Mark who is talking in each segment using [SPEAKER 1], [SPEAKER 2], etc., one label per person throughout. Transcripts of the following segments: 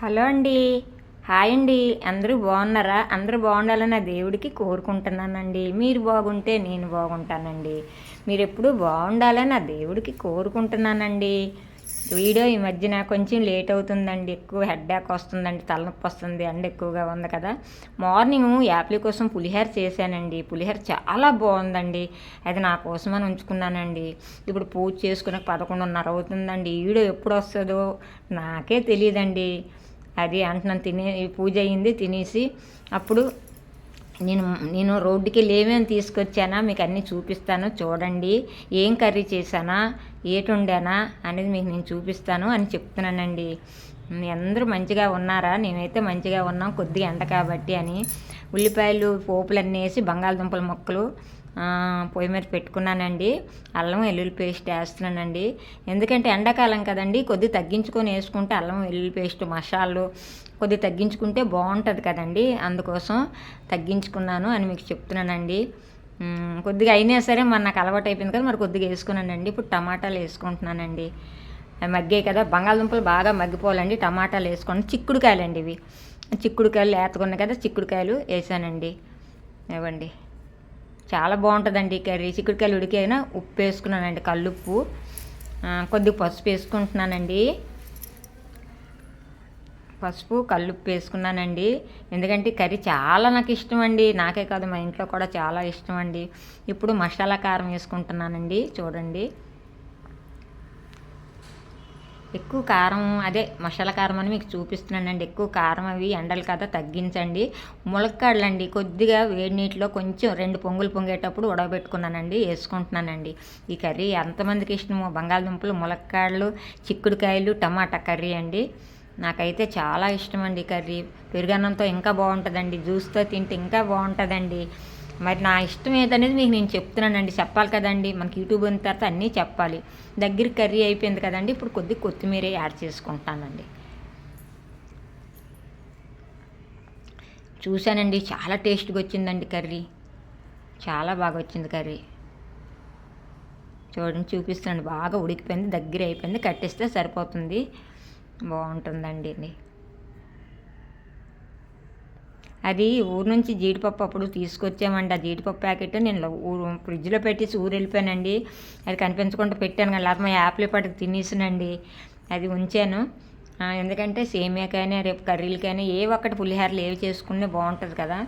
[SPEAKER 1] Hello అండి. Hi అండి. అందరూ బాగున్నారా? అందరూ బాగుండాలని నా దేవుడికి కోరుకుంటున్నానండి. మీరు బాగుంటే నేను బాగుంటానండి. మీరు ఎప్పుడూ బాగుండాలని నా దేవుడికి కోరుకుంటున్నానండి. వీడియో ఈ మధ్యన కొంచెం లేట్ అవుతుందండి. ఎక్కువ హెడ్డాక్ వస్తుందండి తలనొప్పి వస్తుంది ఎండ ఎక్కువగా ఉంది కదా. మార్నింగ్ యాప్లీ కోసం పులిహోర చేశానండి. పులిహోర చాలా బాగుందండి. అది నా కోసమని ఉంచుకున్నానండి. ఇప్పుడు పూజ చేసుకునే పదకొండున్నర అవుతుందండి. వీడియో ఎప్పుడు వస్తుందో నాకే తెలియదండి. అది అంటున్నాను తినే పూజ అయింది తినేసి అప్పుడు నేను నేను రోడ్డుకి లేవేమి తీసుకొచ్చానా మీకు అన్నీ చూపిస్తాను చూడండి ఏం కర్రీ చేశానా ఏటి వండానా అనేది మీకు నేను చూపిస్తాను అని చెప్తున్నానండి. మీ అందరూ మంచిగా ఉన్నారా? నేనైతే మంచిగా ఉన్నాం కొద్దిగా ఎండ కాబట్టి అని. ఉల్లిపాయలు పోపులన్నీ వేసి బంగాళదుంపల మొక్కలు పొయ్యి మీద పెట్టుకున్నానండి. అల్లం వెల్లుల్లి పేస్ట్ వేస్తున్నానండి. ఎందుకంటే ఎండాకాలం కదండి కొద్ది తగ్గించుకొని వేసుకుంటే అల్లం వెల్లుల్లి పేస్ట్ మసాలు కొద్ది తగ్గించుకుంటే బాగుంటుంది కదండి. అందుకోసం తగ్గించుకున్నాను అని మీకు చెప్తున్నానండి. కొద్దిగా అయినా సరే మరి నాకు అలవాటు అయిపోయింది కదా మరి కొద్దిగా వేసుకున్నానండి. ఇప్పుడు టమాటాలు వేసుకుంటున్నానండి. అవి మగ్గాయి కదా బంగాళదుంపలు బాగా మగ్గిపోవాలండి. టమాటాలు వేసుకోండి చిక్కుడుకాయలు అండి ఇవి. చిక్కుడుకాయలు లేతకున్నాయి కదా చిక్కుడుకాయలు వేసానండి. ఇవ్వండి. చాలా బాగుంటుందండి ఈ కర్రీ. చిక్కుడుకాయలు ఉడికైనా ఉప్పు వేసుకున్నానండి కల్లుప్పు. ఆ, కొద్దిగా పసుపు వేసుకుంటున్నానండి. పసుపు కల్లుప్పు వేసుకున్నానండి. ఎందుకంటే కర్రీ చాలా నాకు ఇష్టం అండి నాకే కాదు మా ఇంట్లో కూడా చాలా ఇష్టం అండి ఇప్పుడు మసాలా కారం వేసుకుంటున్నానండి. చూడండి. ఎక్కువ కారం అదే మసాలా కారం అని మీకు చూపిస్తున్నానండి. ఎక్కువ కారం అవి ఎండలు కదా తగ్గించండి. ములక్కాడలండి కొద్దిగా వేడి నీటిలో కొంచెం రెండు పొంగులు పొంగేటప్పుడు ఉడకబెట్టుకున్నానండి వేసుకుంటున్నానండి. ఈ కర్రీ ఎంతమందికి ఇష్టమో బంగాళదుంపలు ములక్కాడలు చిక్కుడుకాయలు టమాటా కర్రీ అండి. నాకైతే చాలా ఇష్టం అండి కర్రీ. పెరుగన్నంతో ఇంకా బాగుంటుందండి. జ్యూస్తో తింటే ఇంకా బాగుంటుందండి. మరి నా ఇష్టం ఏదనేది మీకు నేను చెప్తున్నానండి. చెప్పాలి కదండి. మనకి యూట్యూబ్ అయిన తర్వాత అన్నీ చెప్పాలి. దగ్గర కర్రీ అయిపోయింది కదండి. ఇప్పుడు కొద్ది కొత్తిమీర యాడ్ చేసుకుంటానండి. చూశానండి. చాలా టేస్ట్గా వచ్చిందండి కర్రీ. చాలా బాగా వచ్చింది కర్రీ. చూడండి చూపిస్తున్నాను. బాగా ఉడికిపోయింది. దగ్గర అయిపోయింది. కట్టేస్తే సరిపోతుంది. బాగుంటుందండి ఇది అది ఊరు నుంచి జీడిపప్పు అప్పుడు తీసుకొచ్చామండి. ఆ జీడిపప్పు ప్యాకెట్ నేను ఊరు ఫ్రిడ్జ్లో పెట్టేసి ఊరు వెళ్ళిపోయానండి అది కనిపించకుండా పెట్టాను కానీ లేకపోతే మా యాప్లే తినేసానండి. అది ఉంచాను. ఎందుకంటే సేమియాకైనా రేపు కర్రీలకైనా ఏ ఒక్కటి పులిహోరలు ఏవి చేసుకునే బాగుంటుంది కదా.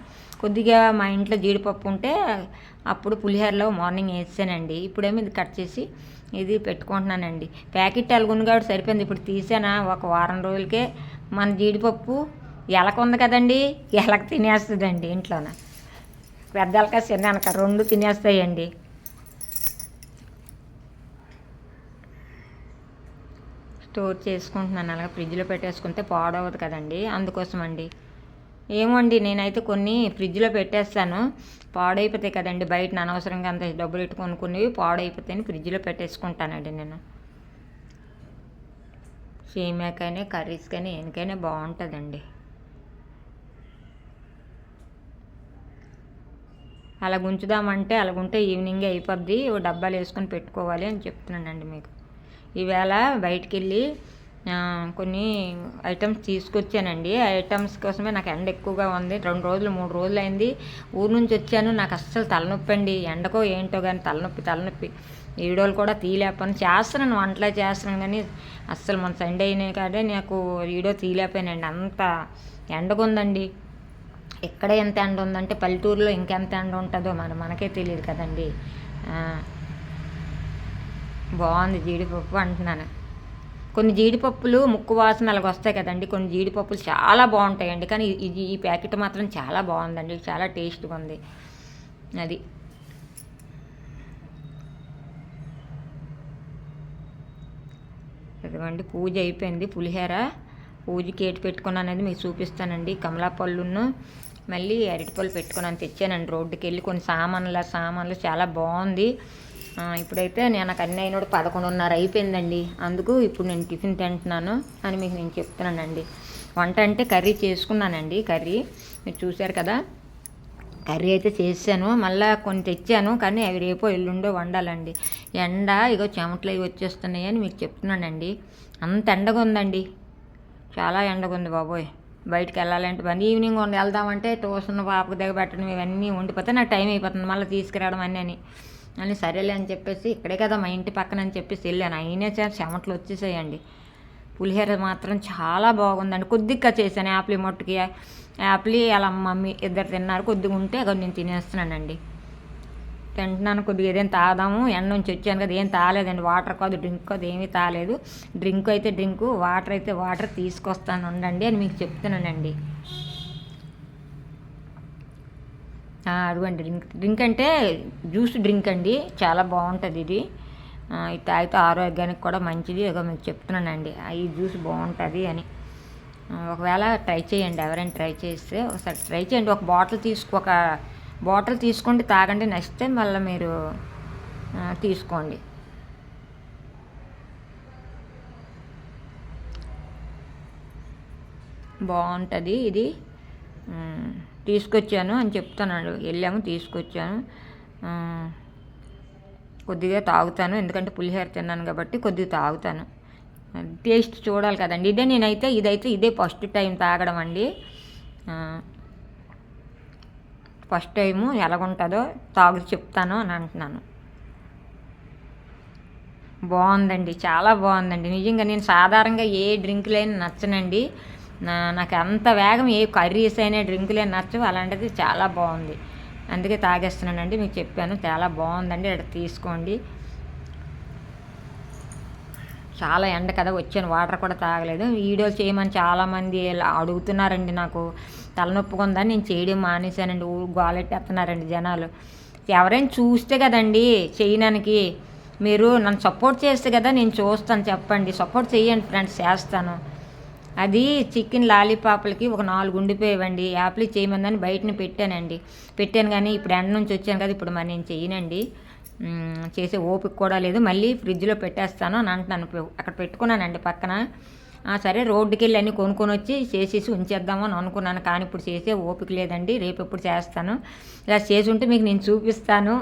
[SPEAKER 1] కొద్దిగా మా ఇంట్లో జీడిపప్పు ఉంటే అప్పుడు పులిహోరలో మార్నింగ్ వేసానండి. ఇప్పుడేమో ఇది కట్ చేసి ఇది పెట్టుకుంటున్నానండి. ప్యాకెట్ అలుగును కాబట్టి సరిపోయింది. ఇప్పుడు తీసానా ఒక వారం రోజులకే మన జీడిపప్పు ఎలక ఉంది కదండి ఎలక తినేస్తుందండి ఇంట్లోన. పెద్దలక చిన్నక రెండు తినేస్తాయండి. స్టోర్ చేసుకుంటున్నాను అలాగే ఫ్రిడ్జ్లో పెట్టేసుకుంటే పాడవదు కదండి అందుకోసం అండి ఏమోండి నేనైతే కొన్ని ఫ్రిడ్జ్లో పెట్టేస్తాను పాడైపోతాయి కదండి బయట అనవసరంగా అంత డబ్బులు పెట్టుకొని కొనుక్కునేవి పాడైపోతాయని ఫ్రిడ్జ్లో పెట్టేసుకుంటానండి నేను. సేమియాకైనా కర్రీస్ కానీ ఏనికైనా బాగుంటుందండి. అలా ఉంచుదామంటే అలాగుంటే ఈవినింగ్ అయిపోద్ది ఓ డబ్బాలు వేసుకొని పెట్టుకోవాలి అని చెప్తున్నానండి మీకు. ఈవేళ బయటికి వెళ్ళి కొన్ని ఐటమ్స్ తీసుకొచ్చానండి. ఆ ఐటమ్స్ కోసమే నాకు ఎండ ఎక్కువగా ఉంది. రెండు రోజులు మూడు రోజులు అయింది ఊరు నుంచి వచ్చాను. నాకు అస్సలు తలనొప్పి అండి. ఎండకో ఏంటో కానీ తలనొప్పి తలనొప్పి. వీడియోలు కూడా తీయలేకపోయాను చేస్తున్నాను వంటలే చేస్తున్నాను కానీ అస్సలు మన సండే అయినా కానీ నాకు వీడియో తీయలేకపోయానండి అంత ఎండగా ఉందండి ఎక్కడ ఎంత ఎండ ఉందంటే పల్లెటూరులో ఇంకెంత ఎండ ఉంటుందో మన మనకే తెలియదు కదండి. బాగుంది జీడిపప్పు అంటున్నాను. కొన్ని జీడిపప్పులు ముక్కు వాసన అలాగ వస్తాయి కదండి. కొన్ని జీడిపప్పులు చాలా బాగుంటాయండి. కానీ ఇది ఈ ప్యాకెట్ మాత్రం చాలా బాగుందండి. చాలా టేస్ట్గా ఉంది. అది. ఇదిగోండి పూజ అయిపోయింది. పులిహోర. పూజకి ఏటి పెట్టుకున్నాను అనేది మీకు చూపిస్తానండి. కమలాపళ్ళును మళ్ళీ అరటిపళ్ళు పెట్టుకున్నాను తెచ్చానండి. రోడ్డుకి వెళ్ళి కొన్ని సామాన్లు సామాన్లు చాలా బాగుంది. ఇప్పుడైతే నేను నాకు అన్నీ అయినోడు పదకొండున్నర అయిపోయిందండి. అందుకు ఇప్పుడు నేను టిఫిన్ తింటున్నాను అని మీకు నేను చెప్తున్నానండి. వంట అంటే కర్రీ చేసుకున్నానండి కర్రీ. మీరు చూశారు కదా కర్రీ అయితే చేశాను. మళ్ళీ కొన్ని తెచ్చాను కానీ అవి రేపో ఎల్లుండో వండాలండి. ఎండ ఇగో చెమటలు అవి వచ్చేస్తున్నాయి అని మీకు చెప్తున్నానండి. అంత ఎండగా ఉందండి చాలా ఎండగా ఉంది బాబోయ్. బయటకు వెళ్ళాలంటే పని ఈవినింగ్ వండి వెళ్దామంటే ట్యూషన్ పాపకు దగ్గర పెట్టడం ఇవన్నీ ఉండిపోతే నాకు టైం అయిపోతుంది. మళ్ళీ తీసుకురావడం అన్నీ అని. అని సరేలే అని చెప్పేసి ఇక్కడే కదా మా ఇంటి పక్కన అని చెప్పేసి వెళ్ళాను. అయినా చాలా చెమటలు వచ్చేసాయండి. పులిహోర మాత్రం చాలా బాగుందండి. కొద్దిగా చేశాను యాప్లీ మొట్టుకి. యాప్లీ అలా మమ్మీ ఇద్దరు తిన్నారు. కొద్దిగా ఉంటే అక్కడ నేను తినేస్తున్నానండి. తింటున్నాను కొద్దిగా ఏదైనా తాదాము ఎండ నుంచి వచ్చాను కదా ఏం తాలేదండి వాటర్ కాదు డ్రింక్ కాదు ఏమీ తాలేదు డ్రింక్ అయితే డ్రింక్ వాటర్ అయితే వాటర్ తీసుకొస్తాను ఉండండి అని మీకు చెప్తున్నానండి. ఆ, అదిగోండి డ్రింక్ డ్రింక్ అంటే జ్యూస్ డ్రింక్ అండి చాలా బాగుంటుంది ఇది. ఇది తాగితే ఆరోగ్యానికి కూడా మంచిది ఇక మీకు చెప్తున్నానండి. ఈ జ్యూస్ బాగుంటుంది అని. ఒకవేళ ట్రై చేయండి ఎవరైనా ట్రై చేస్తే ఒకసారి ట్రై చేయండి ఒక బాటిల్ తీసుకు ఒక బాటిల్ తీసుకోండి తాగండి నెక్స్ట్ టైం మళ్ళీ మీరు తీసుకోండి. బాగుంటుంది ఇది. తీసుకొచ్చాను అని చెప్తున్నాడు. వెళ్ళాము తీసుకొచ్చాను. కొద్దిగా తాగుతాను. ఎందుకంటే పులిహోర తిన్నాను కాబట్టి కొద్దిగా తాగుతాను. టేస్ట్ చూడాలి కదండి. ఇదే నేనైతే ఇదైతే ఇదే ఫస్ట్ టైం తాగడం అండి. ఫస్ట్ టైము ఎలాగుంటుందో తాగు చెప్తాను అని అంటున్నాను. బాగుందండి చాలా బాగుందండి. నిజంగా నేను సాధారణంగా ఏ డ్రింకులైనా నచ్చనండి. నా- నాకు అంత వేగం ఏ కర్రీస్ అయినా డ్రింకులైనా నచ్చవు అలాంటిది చాలా బాగుంది. అందుకే తాగేస్తున్నానండి మీకు చెప్పాను చాలా బాగుందండి ఇక్కడ తీసుకోండి. చాలా ఎండ కదా వచ్చాను. వాటర్ కూడా తాగలేదు. వీడియోలు చేయమని చాలామంది ఇలా అడుగుతున్నారండి నాకు. తలనొప్పిగా ఉందని నేను చేయడం మానేశానండి. ఊరు గోలెట్టేస్తున్నారండి జనాలు. ఎవరైనా చూస్తే కదండి చేయడానికి. మీరు నన్ను సపోర్ట్ చేస్తే కదా నేను చూస్తాను చెప్పండి. సపోర్ట్ చేయండి ఫ్రెండ్స్ చేస్తాను. అది చికెన్ లాలీపాప్లకి ఒక నాలుగు ఉండిపోయేవండి. యాప్లీ చేయమందని బయటని పెట్టానండి. పెట్టాను కానీ ఇప్పుడు ఎండ నుంచి వచ్చాను కదా ఇప్పుడు మరి నేను చేయనండి. చేసే ఓపిక కూడా లేదు. మళ్ళీ ఫ్రిడ్జ్లో పెట్టేస్తాను అని అంటున్నాను. అక్కడ పెట్టుకున్నానండి పక్కన. సరే రోడ్డుకి వెళ్ళి అన్నీ కొనుక్కొని వచ్చి చేసేసి ఉంచేద్దాము అని అనుకున్నాను. కానీ ఇప్పుడు చేసే ఓపిక లేదండి. రేపు ఎప్పుడు చేస్తాను. ఇలా చేసి ఉంటే మీకు నేను చూపిస్తాను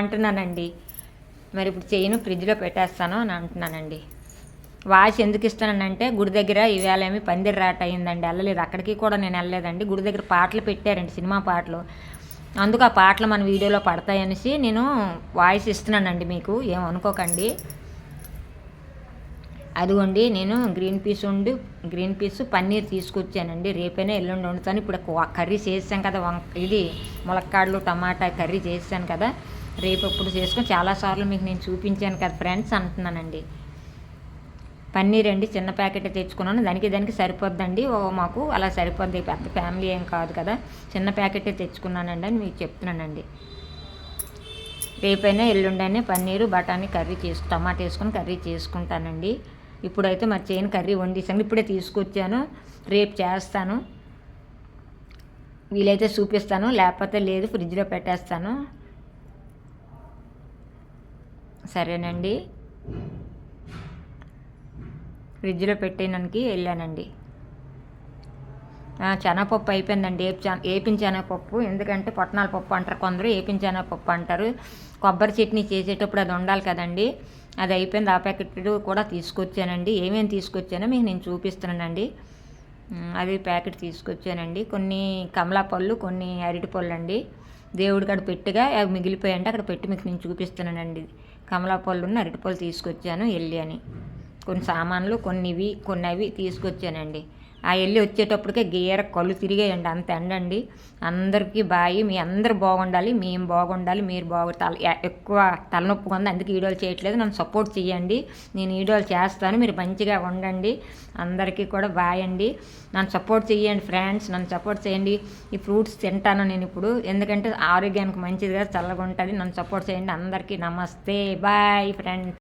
[SPEAKER 1] అంటున్నానండి. మరి ఇప్పుడు చేయను ఫ్రిడ్జ్లో పెట్టేస్తాను అని అంటున్నానండి. వాష్ ఎందుకు ఇస్తానంటే గుడి దగ్గర ఈవేళ ఏమి పందిరి రాట అయిందండి. వెళ్ళలేదు. అక్కడికి కూడా నేను వెళ్ళలేదండి. గుడి దగ్గర పాటలు పెట్టారండి సినిమా పాటలు. అందుకు ఆ పాటలు మన వీడియోలో పడతాయనేసి నేను వాయిస్ ఇస్తున్నానండి మీకు ఏమనుకోకండి అదిగోండి నేను గ్రీన్ పీస్ ఉండి గ్రీన్ పీస్ పన్నీర్ తీసుకొచ్చానండి. రేపైనా ఎల్లుండి వండుతాను. ఇప్పుడు కర్రీ చేసాం కదా వం- ఇది ములక్కాడలు టమాటా కర్రీ చేశాను కదా. రేపు ఎప్పుడు చేసుకొని చాలాసార్లు మీకు నేను చూపించాను కదా ఫ్రెండ్స్ అంటున్నానండి. పన్నీర్ అండి చిన్న ప్యాకెట్ తెచ్చుకున్నాను. దానికి దానికి సరిపోద్దండి. ఓ మాకు అలా సరిపోద్ది. పెద్ద ఫ్యామిలీ ఏం కాదు కదా. చిన్న ప్యాకెటే తెచ్చుకున్నానండి అని మీకు చెప్తున్నానండి. రేపైనా ఎల్లుండైనా పన్నీరు బఠానీ కర్రీ చేసు టమాటా వేసుకొని కర్రీ చేసుకుంటానండి. ఇప్పుడైతే మరి చేయని కర్రీ వండేసాను. ఇప్పుడే తీసుకొచ్చాను. రేపు చేస్తాను. వీలైతే చూపిస్తాను. లేకపోతే లేదు ఫ్రిడ్జ్లో పెట్టేస్తాను. సరేనండి. ఫ్రిడ్జ్లో పెట్టేయడానికి వెళ్ళానండి. శనగపప్పు అయిపోయిందండి. ఏపి ఏపిన శనగపప్పు ఎందుకంటే పొట్టనాల పప్పు అంటారు కొందరు ఏపిన శనగపప్పు అంటారు. కొబ్బరి చట్నీ చేసేటప్పుడు అది ఉండాలి కదండి. అది అయిపోయింది ఆ ప్యాకెట్ కూడా తీసుకొచ్చానండి. ఏమేమి తీసుకొచ్చానో మీకు నేను చూపిస్తున్నానండి. అది ప్యాకెట్ తీసుకొచ్చానండి. కొన్ని కమలా పళ్ళు కొన్ని అరటి పళ్ళు అండి దేవుడి కాడ పెట్టిగా అవి మిగిలిపోయాయంటే అక్కడ పెట్టి మీకు నేను చూపిస్తున్నానండి. కమలా పళ్ళు అరటి పళ్ళు తీసుకొచ్చాను వెళ్ళి అని కొన్ని సామాన్లు కొన్ని ఇవి కొన్ని అవి తీసుకొచ్చానండి. ఆ వెళ్ళి వచ్చేటప్పటికే గీర కళ్ళు తిరిగేయండి. అంత ఎండండి. అందరికీ బాయి మీ అందరు బాగుండాలి మేము బాగుండాలి మీరు బాగు తల ఎక్కువ తలనొప్పి ఉంది. అందుకే వీడియోలు చేయట్లేదు. నన్ను సపోర్ట్ చేయండి నేను వీడియోలు చేస్తాను. మీరు మంచిగా ఉండండి. అందరికీ కూడా బాయ్ అండి. నన్ను సపోర్ట్ చేయండి ఫ్రెండ్స్. నన్ను సపోర్ట్ చేయండి ఈ ఫ్రూట్స్ తింటాను నేను ఇప్పుడు. ఎందుకంటే ఆరోగ్యానికి మంచిదిగా చల్లగా ఉంటుంది నన్ను సపోర్ట్ చేయండి అందరికీ నమస్తే. Bye friends.